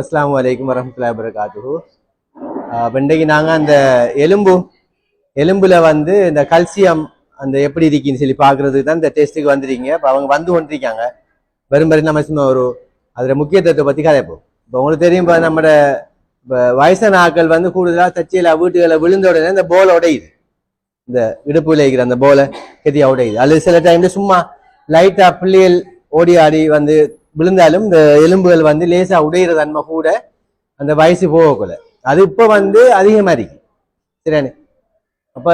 அஸ்ஸலாமு அலைக்கும் வரமத்துல்லாஹி வரகாத்துஹு இன்றைக்கு நாங்கள் அந்த எலும்பு எலும்புல வந்து இந்த கல்சியம் அந்த எப்படி இருக்குன்னு சொல்லி பார்க்கறதுக்கு தான் இந்த டெஸ்ட்டுக்கு வந்திருக்கீங்க. இப்போ அவங்க வந்து கொண்டிருக்காங்க. வரும் வரை நம்ம சும்மா ஒரு அதில் முக்கியத்துவத்தை பற்றி கதைப்போம் இப்போ உங்களுக்கு தெரியும் இப்போ நம்மட இப்போ வயசான ஆட்கள் வந்து கூடுதலாக தச்சியில் வீட்டுகளை விழுந்த உடனே இந்த போலை உடையுது இந்த இடுப்புல இருக்கிற அந்த போலை கெதியா உடையுது அல்லது சில டைம்ல சும்மா லைட்டா பிள்ளைகள் ஓடி ஆடி வந்து விழுந்தாலும் இந்த எலும்புகள் வந்து லேசா உடையிற தன்மை கூட அந்த வயசு போகக்குள்ள. அது இப்போ வந்து அதிகமா இருக்கு சரியானே? அப்ப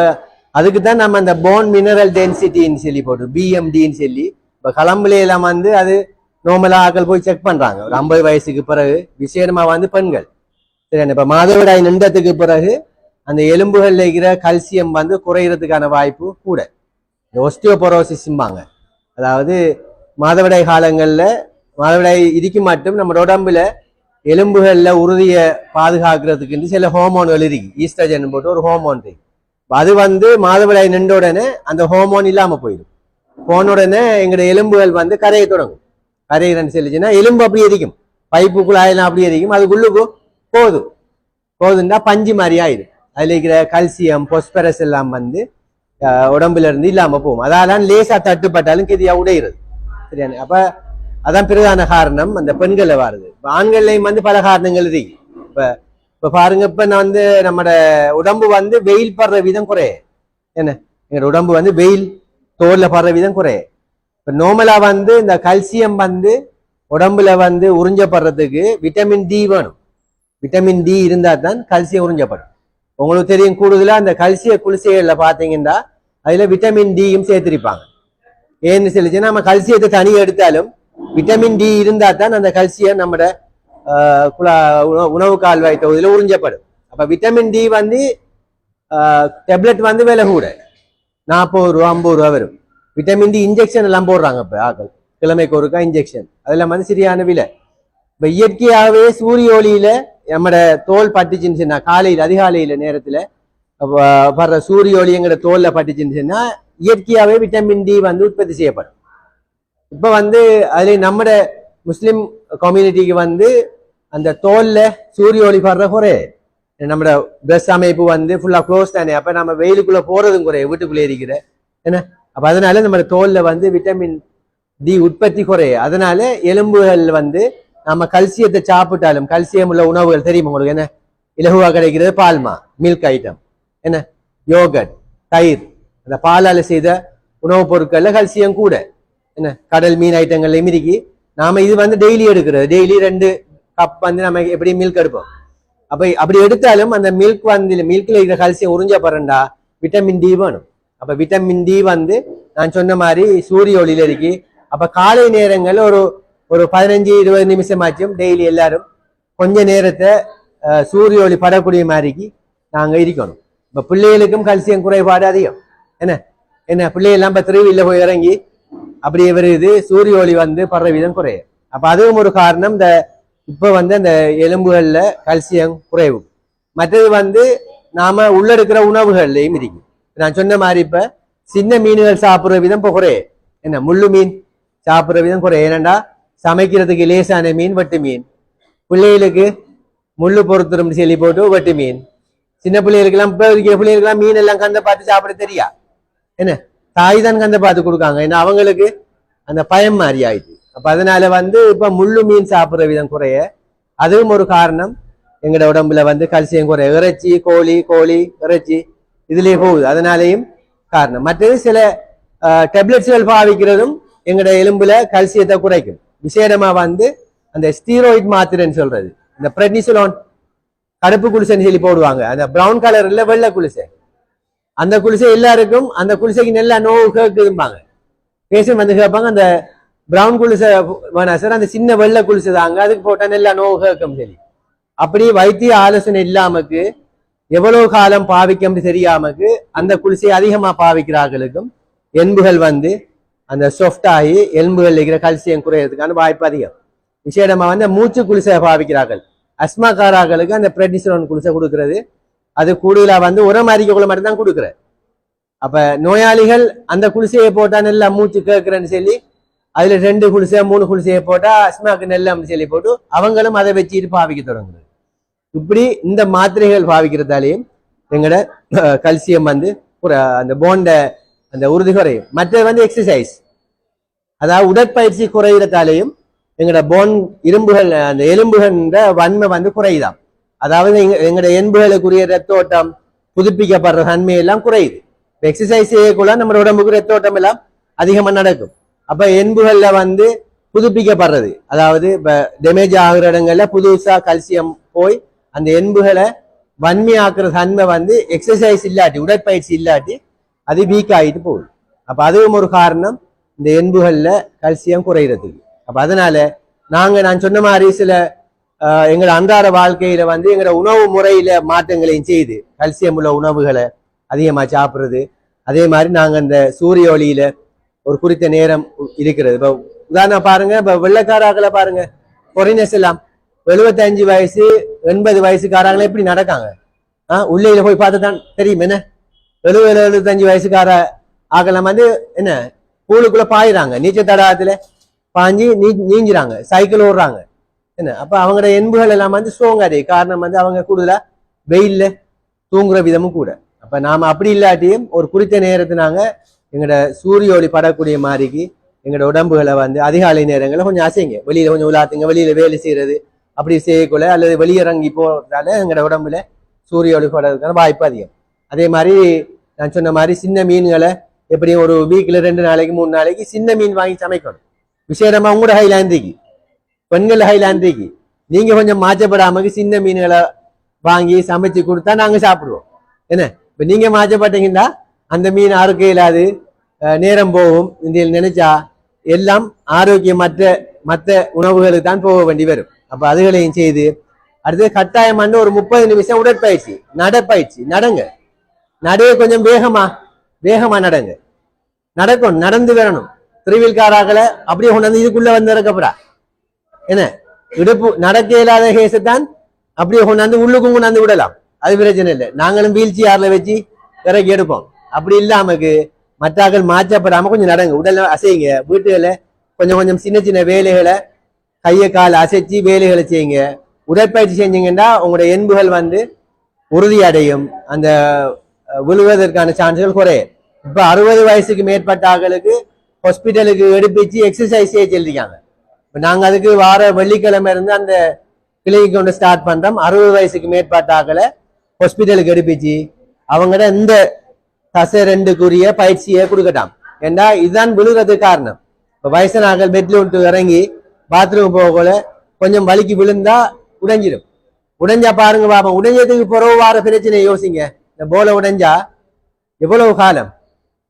அதுக்கு தான் நம்ம அந்த போன் மினரல் டென்சிட்டின்னு சொல்லி போடுறோம். பிஎம்டின்னு சொல்லி. இப்போ கலம்புல எல்லாம் வந்து அது நார்மலா ஆட்கள் போய் செக் பண்றாங்க. ஒரு ஐம்பது வயசுக்கு பிறகு விசேடமா வந்து பெண்கள். சரியானே? இப்ப மாதவிடாய் நின்றதுக்கு பிறகு அந்த எலும்புகள்ல இருக்கிற கல்சியம் வந்து குறையிறதுக்கான வாய்ப்பு கூட. இந்த ஒஸ்டியோபொரோசிஸ்ம்பாங்க அதாவது மாதவிடாய் காலங்கள்ல மாதவிடாய் இருக்கும் மட்டும் நம்ம உடம்புல எலும்புகளில் உறுதியை பாதுகாக்கிறதுக்கு சில ஹோமோன்கள் இருக்கு. ஈஸ்ட்ரஜன் போட்டு ஒரு ஹோமோன் இருக்கு. அது வந்து மாதவிடாய் நின்ற உடனே அந்த ஹோமோன் இல்லாமல் போயிடும். போன உடனே எங்களோட எலும்புகள் வந்து கரைய தொடங்கும். கரையிறன்னு சொல்லிச்சுன்னா எலும்பு அப்படி இருக்கும் பைப்பு குழாயெல்லாம் அப்படி இருக்கும் அதுக்குள்ளுக்கு போதும் போதுன்னா பஞ்சு மாதிரி ஆயிடும். அதில் இருக்கிற கல்சியம் பொஸ்பரஸ் எல்லாம் வந்து உடம்புல இருந்து இல்லாமல் போகும். அதால லேசாக தட்டுப்பட்டாலும் கெதியா உடையிறது. சரியான? அப்போ அதான் பிரதான காரணம் அந்த பெண்களை வருது. ஆண்கள்லையும் வந்து பல காரணங்கள் இருக்கு. இப்போ இப்போ பாருங்க இப்போ நான் வந்து நம்மட உடம்பு வந்து வெயில் படுற விதம் குறைய. என்ன? எங்க உடம்பு வந்து வெயில் தோல்ல படுற விதம் குறைய. இப்போ நோமலா வந்து இந்த கல்சியம் வந்து உடம்புல வந்து உறிஞ்சப்படுறதுக்கு விட்டமின் டி வேணும். விட்டமின் டி இருந்தா தான் கல்சியம் உறிஞ்சப்படும். உங்களுக்கு தெரியும் கூடுதலாக அந்த கல்சிய குளிசைகளில் பார்த்தீங்கன்னா அதில் விட்டமின் டியும் சேர்த்திருப்பாங்க. ஏன்னு சொல்லிச்சுன்னா நம்ம கல்சியத்தை தனியாக எடுத்தாலும் விட்டமின் டி இருந்தா தான் அந்த கல்சியம் நம்மட ஆஹ், குழா உணவு- உணவு கால்வாய் தொகுதியில் உறிஞ்சப்படும். அப்போ விட்டமின் டி வந்து டெப்லெட் வந்து விலை கூட. நாற்பது ரூபா ஐம்பது ரூபா வரும். விட்டமின் டி இன்ஜெக்ஷன் எல்லாம் போடுறாங்க இப்போ ஆக்கள். கிழமைக்கு ஒருக்கா இன்ஜெக்ஷன் அதெல்லாம் வந்து சரியான விலை. இப்போ இயற்கையாகவே சூரிய ஒளியில நம்மட தோல் பட்டுச்சுன்னு காலையில் அதிகாலையில் நேரத்தில் வர்ற சூரிய ஒளி எங்கட தோலில் பட்டுச்சுன்னு இயற்கையாகவே விட்டமின் டி வந்து உற்பத்தி செய்யப்படும். இப்போ வந்து அதுல நம்மட முஸ்லிம் கம்யூனிட்டிக்கு வந்து அந்த தோல்ல சூரிய ஒளி படுற குறை. நம்மட ட்ரெஸ் அமைப்பு வந்து ஃபுல்லா க்ளோஸ் தானே. அப்ப நம்ம வெயிலுக்குள்ள போறதும் குறை வீட்டுக்குள்ளே இருக்கிற. என்ன? அப்ப அதனால நம்ம தோல்ல வந்து விட்டமின் டி உற்பத்தி குறைய அதனால எலும்புகள் வந்து நம்ம கல்சியத்தை சாப்பிட்டாலும் கல்சியம் உள்ள உணவுகள் தெரியுமா உங்களுக்கு? என்ன? இலகுவா கிடைக்கிறது பால்மா மில்க் ஐட்டம் என்ன? யோகட் தயிர். அந்த பாலால செய்த உணவுப் பொருட்கள்ல கல்சியம் கூட. என்ன? கடல் மீன் ஐட்டங்கள்ல மிதிக்கி. நாம இது வந்து டெய்லி எடுக்கிறது. டெய்லி ரெண்டு கப் வந்து நம்ம எப்படி மில்க் எடுப்போம்? அப்ப அப்படி எடுத்தாலும் அந்த மில்க் வந்து மில்க்ல இருக்கிற கல்சியம் உறிஞ்சப்படுறா விட்டமின் டி வேணும். அப்ப விட்டமின் டி வந்து நான் சொன்ன மாதிரி சூரிய ஒளியில இருக்கு. அப்ப காலை நேரங்கள் ஒரு ஒரு பதினஞ்சு இருபது நிமிஷம் ஆச்சும் டெய்லி எல்லாரும் கொஞ்ச நேரத்தை சூரிய ஒளி படக்கூடிய மாதிரிக்கு நாங்க இருக்கணும். இப்ப பிள்ளைகளுக்கும் கல்சியம் குறைபாடு அதிகம். என்ன? என்ன? பிள்ளைகள்லாம் இப்ப திருவில்ல போய் இறங்கி அப்படியே வருது சூரிய ஒளி வந்து படுற வீதம் குறையும். அப்போ அதுவும் ஒரு காரணம் இந்த இப்போ வந்து அந்த எலும்புகளில் கல்சியம் குறைவு. மற்றது வந்து நாம உள்ள இருக்கிற உணவுகள்லையும் இருக்கு. நான் சொன்ன மாதிரி இப்போ சின்ன மீன்கள் சாப்பிட்ற விதம் இப்போ குறைய என்ன முள்ளு மீன் சாப்பிட்ற விதம் குறைய ஏனண்டா சமைக்கிறதுக்கு லேசான மீன் வட்டு மீன். பிள்ளைகளுக்கு முள்ளு பொறுத்துரும் சொல்லி போட்டு வட்டு மீன். சின்ன பிள்ளைகளுக்கெல்லாம் இப்போ இருக்கிற பிள்ளைகளுக்கெல்லாம் மீன் எல்லாம் கந்த பார்த்து சாப்பிட தெரியா? என்ன? தாய் தான் கந்த பார்த்து கொடுக்காங்க. ஏன்னா அவங்களுக்கு அந்த பயம் மாதிரி ஆயிடுச்சு. அப்போ அதனால வந்து இப்போ முள்ளு மீன் சாப்பிட்ற விதம் குறைய அதுவும் ஒரு காரணம். எங்களோட உடம்புல வந்து கல்சியம் குறைய. இறைச்சி கோழி கோழி இறைச்சி இதுலேயே போகுது. அதனாலேயும் காரணம். மற்றது சில டெப்லெட்ஸ்கள் பாவிக்கிறதும் எங்களோட எலும்புல கல்சியத்தை குறைக்கும். விசேடமாக வந்து அந்த ஸ்டீராய்ட் மாத்திரைன்னு சொல்றது. இந்த பிரெட்னிசலோன் கருப்பு குளிசைன்னு சொல்லி போடுவாங்க. அந்த ப்ரௌன் கலர் இல்லை வெள்ளை குளிசை அந்த குளிசை எல்லாருக்கும் அந்த குளிசைக்கு நல்லா நோவு கேட்குதும்பாங்க. பேஷண்ட் வந்து கேட்பாங்க அந்த பிரவுன் குளிசை வேணாம் சார் அந்த சின்ன வெள்ளை குளிசை தாங்க அதுக்கு போட்டால் நல்லா நோவு கேட்கும் சரி அப்படி வைத்திய ஆலோசனை இல்லாமக்கு எவ்வளவு காலம் பாவிக்கும் தெரியாமக்கு அந்த குளிசை அதிகமாக பாவிக்கிறார்களுக்கும் எலும்புகள் வந்து அந்த சொஃப்ட் ஆகி எலும்புகள் இருக்கிற கல்சியம் குறையிறதுக்கான வாய்ப்பு அதிகம். விசேடமாக வந்து மூச்சு குளிசை பாவிக்கிறார்கள். அஸ்மாக்காரர்களுக்கு அந்த பிரெடிசோன் குளிசை கொடுக்கறது. அது கூடுதலா வந்து உரம் அறிக்கைக்குள்ள மட்டும்தான் கொடுக்குற. அப்ப நோயாளிகள் அந்த குளிசையை போட்டா நல்லா மூச்சு கேட்கிறேன்னு சொல்லி அதுல ரெண்டு குளிசை மூணு குளிசையை போட்டா அஸ்மாக்கு நெல் அப்படி சொல்லி போட்டு அவங்களும் அதை வச்சுட்டு பாவிக்க தொடங்குது இப்படி இந்த மாத்திரைகள் பாவிக்கிறதாலேயும் எங்களோட கல்சியம் வந்து அந்த போண்ட அந்த உறுதி குறையும். மற்றது வந்து எக்ஸசைஸ் அதாவது உடற்பயிற்சி குறையிறதாலேயும் எங்களோட போன் இரும்புகள் அந்த எலும்புகள்ன்ற வன்மை வந்து குறையுதான் அதாவது எங்க- எங்களோட எலும்புகளுக்குரிய ரத்த ஓட்டம் புதுப்பிக்கப்படுற தன்மை எல்லாம் குறையுது எக்ஸசைஸ் செய்யக்குள்ள நம்ம உடம்புக்கு ரத்த ஓட்டம் எல்லாம் அதிகமாக நடக்கும். அப்ப எண்புகளில் வந்து புதுப்பிக்கப்படுறது. அதாவது இப்போ டேமேஜ் ஆகுற இடங்கள்ல புதுசா கல்சியம் போய் அந்த எண்புகளை வன்மையாக்குற தன்மை வந்து எக்ஸசைஸ் இல்லாட்டி உடற்பயிற்சி இல்லாட்டி அது வீக் ஆகிட்டு போகுது. அப்போ அதுவும் ஒரு காரணம். இந்த எண்புகளில் கல்சியம் குறையிறதுக்கு. அப்போ அதனால நாங்கள் நான் சொன்ன மாதிரி சில எங்களோட அன்றாட வாழ்க்கையில வந்து எங்களோட உணவு முறையில மாற்றங்களையும் செய்து கல்சியம் உள்ள உணவுகளை அதிகமாக சாப்பிட்றது. அதே மாதிரி நாங்கள் இந்த சூரிய ஒளியில ஒரு குறித்த நேரம் இருக்கிறது. இப்போ உதாரணம் பாருங்க இப்போ வெள்ளக்காராக்களை பாருங்க கொரினஸ் எல்லாம் எழுபத்தஞ்சு வயசு எண்பது வயசுக்காரங்களே எப்படி நடக்காங்க? ஆ உள்ளையில போய் பார்த்து தான் தெரியும். என்ன? எழுபது எழுபத்தஞ்சு வயசுக்கார ஆகலாம் வந்து என்ன? பூலுக்குள்ள பாயிறாங்க. நீச்சல் தடாகத்துல பாஞ்சு நீ நீஞ்சிறாங்க சைக்கிள் ஓடுறாங்க. என்ன? அப்ப அவங்களோட எண்புகள் எல்லாம் வந்து ஸ்ட்ராங் அதே காரணம் வந்து அவங்க கூடுதலா வெயில்ல தூங்குற விதமும் கூட. அப்ப நாம அப்படி இல்லாட்டியும் ஒரு குறித்த நேரத்தை நாங்க எங்களோட சூரிய ஒளி படக்கூடிய மாதிரிக்கு எங்களோட உடம்புகளை வந்து அதிகாலை நேரங்களில் கொஞ்சம் அசைங்க. வெளியில கொஞ்சம் உலாத்துங்க. வெளியில வேலை செய்யறது அப்படி செய்யக்குள்ள அல்லது வெளியிறங்கி போறதால எங்களோட உடம்புல சூரிய ஒளி படுறதுக்கான வாய்ப்பு அதிகம். அதே மாதிரி நான் சொன்ன மாதிரி சின்ன மீன்களை எப்படியும் ஒரு வீக்ல ரெண்டு நாளைக்கு மூணு நாளைக்கு சின்ன மீன் வாங்கி சமைக்கணும். விசேடமா உங்களோட ஹைலாந்திக்கு பெண்கள் ஹைலாந்திக்கு. நீங்க கொஞ்சம் மாற்றப்படாம சின்ன மீன்களை வாங்கி சமைச்சு கொடுத்தா நாங்க சாப்பிடுவோம். என்ன? இப்ப நீங்க மாற்றப்பட்டீங்கன்னா அந்த மீன் ஆரோக்கியம் இல்லாது நேரம் போகும். இதில் நினைச்சா எல்லாம் ஆரோக்கியமற்ற மற்ற உணவுகளுக்கு தான் போக வேண்டி வரும். அப்ப அதுகளையும் செய்து அடுத்து கட்டாயமான ஒரு முப்பது நிமிஷம் உடற்பயிற்சி நடப்பயிற்சி. நடங்க. நடைய கொஞ்சம் வேகமா வேகமா நடங்க. நடக்கும் நடந்து வரணும். திருவில்காராக்களை அப்படியே கொண்டாந்து இதுக்குள்ள வந்திருக்கப்படா என்ன? இடுப்பு நடக்க இல்லாத கேசத்தான் அப்படியே கொண்டாந்து உள்ளுக்கும் கொண்டாந்து விடலாம். அது பிரச்சனை இல்லை. நாங்களும் வீல் சேர்ல வச்சு இறக்கி எடுப்போம். அப்படி இல்லாமக்கு மற்றாக்கள் மாற்றப்படாம கொஞ்சம் நடங்க. உடல் அசைங்க. வீட்டுகளை கொஞ்சம் கொஞ்சம் சின்ன சின்ன வேலைகளை கையை கால் அசைச்சு வேலைகளை செய்யுங்க. உடற்பயிற்சி செஞ்சீங்கன்னா உங்களுடைய எண்புகள் வந்து உறுதி அடையும் அந்த விழுவதற்கான சான்ஸ்கள் குறையும். இப்ப அறுபது வயசுக்கு மேற்பட்ட ஆக்களுக்கு ஹாஸ்பிட்டலுக்கு எடுப்பிச்சு எக்ஸசைஸ் செய்ய நாங்க அதுக்கு வார வெள்ளிக்கிழமை இருந்து அந்த கிளினிக் ஒன்று ஸ்டார்ட் பண்றோம். அறுபது வயசுக்கு மேற்பட்ட ஆட்களை ஹாஸ்பிட்டலுக்கு எடுப்பிச்சு. அவங்கட இந்த தசை ரெண்டுக்குரிய பயிற்சியை கொடுக்கட்டாம். ஏன்னா இதுதான் விழுகிறதுக்கு காரணம். இப்போ வயசான பெட்ல விட்டு இறங்கி பாத்ரூம் போகல கொஞ்சம் வலிக்கு விழுந்தா உடைஞ்சிடும் உடைஞ்சா பாருங்க பாப்பா உடைஞ்சதுக்கு பிறகு வார பிரச்சனை யோசிங்க. இந்த போல உடைஞ்சா எவ்வளவு காலம்?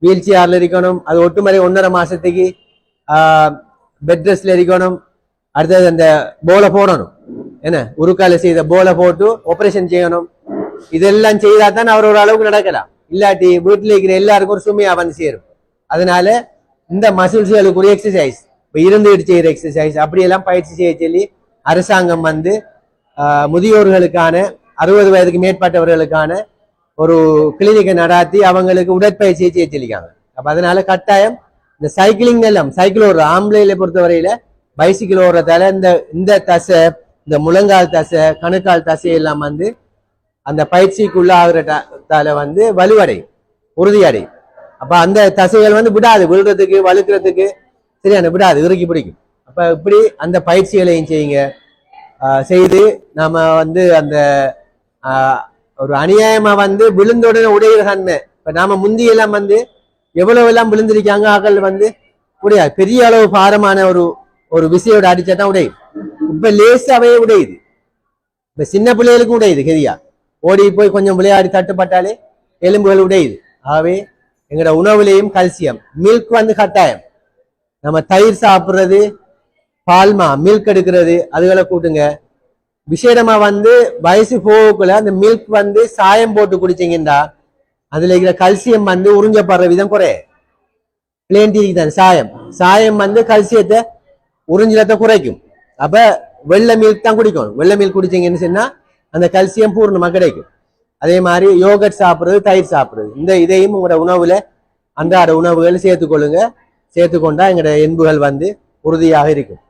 வீல் சேர்ல இருக்கணும். அது ஒட்டுமறை ஒன்றரை மாசத்துக்கு பெட் ரெஸ்ட்ல இருக்கணும் அடுத்தது அந்த போலை போடணும் என்ன உருக்கால செய்த போலை போட்டு ஆபரேஷன் செய்யணும் இதெல்லாம் செய்தா தான் அவர் ஒரு அளவுக்கு நடக்கலாம் இல்லாட்டி வீட்டில் இருக்கிற எல்லாருக்கும் ஒரு சுமையா வந்து சேரும் அதனால இந்த மசில்ஸ்களுக்குரிய எக்ஸசைஸ் இப்போ இருந்துகிட்டு செய்யற எக்ஸசைஸ் அப்படியெல்லாம் பயிற்சி செய்ய சொல்லி அரசாங்கம் வந்து ஆஹ், முதியோர்களுக்கான அறுபது வயதுக்கு மேற்பட்டவர்களுக்கான ஒரு கிளினிக்கை நடாத்தி அவங்களுக்கு உடற்பயிற்சியை செய்ய சொல்லிக்காங்க அப்போ அதனால கட்டாயம் இந்த சைக்கிளிங் எல்லாம் சைக்கிள் ஓடுற ஆம்பளையில பொறுத்தவரையில பைசிக்கிள் ஓடுறதால இந்த இந்த தசை இந்த முழங்கால் தசை கணுக்கால் தசை எல்லாம் வந்து அந்த பயிற்சிக்குள்ள ஆகுறதால வந்து வலுவடையும் உறுதியடையும். அப்ப அந்த தசைகள் வந்து விடாது விழுறதுக்கு வலுக்கிறதுக்கு சரியான விடாது இறுக்கி பிடிக்கும். அப்ப இப்படி அந்த பயிற்சிகளையும் செய்யுங்க. செய்து நாம வந்து அந்த ஒரு அநியாயமா வந்து விழுந்தோட உடையிற தன்மை. இப்ப நாம முந்தியெல்லாம் வந்து எவ்வளவு எல்லாம் விழுந்திருக்காங்க ஆக்கள் வந்து உடையாது பெரிய அளவு பாரமான ஒரு ஒரு விசையோட அடிச்சா தான் உடையும் இப்ப லேசாவே உடையுது. இப்ப சின்ன பிள்ளைகளுக்கும் உடையுது கெதியா? ஓடி போய் கொஞ்சம் விளையாடி தட்டுப்பட்டாலே எலும்புகள் உடையுது. ஆகவே எங்களோட உணவுலேயும் கல்சியம் மில்க் வந்து கட்டாயம். நம்ம தயிர் சாப்பிடுறது பால்மா மில்க் எடுக்கிறது அதுகளை கூட்டுங்க. விசேடமா வந்து வயசு போகக்குள்ள அந்த மில்க் வந்து சாயம் போட்டு குடிச்சிங்கன்னா அதுல இருக்கிற கல்சியம் வந்து உறிஞ்சப்படுற விதம் குறைய பிளேன் தான். சாயம். சாயம் வந்து கல்சியத்தை உறிஞ்சலத்தை குறைக்கும். அப்ப வெள்ளை மீல் தான் குடிக்கணும். வெள்ளை மீல் குடிச்சீங்கன்னு சொன்னா அந்த கல்சியம் பூர்ணமா கிடைக்கும். அதே மாதிரி யோகட் சாப்பிடுறது தயிர் சாப்பிடுறது. இந்த இதையும் உங்களோட உணவுல அன்றாட உணவுகள் சேர்த்துக்கொள்ளுங்க. சேர்த்துக்கொண்டா எங்களோட எண்புகள் வந்து உறுதியாக இருக்கும்.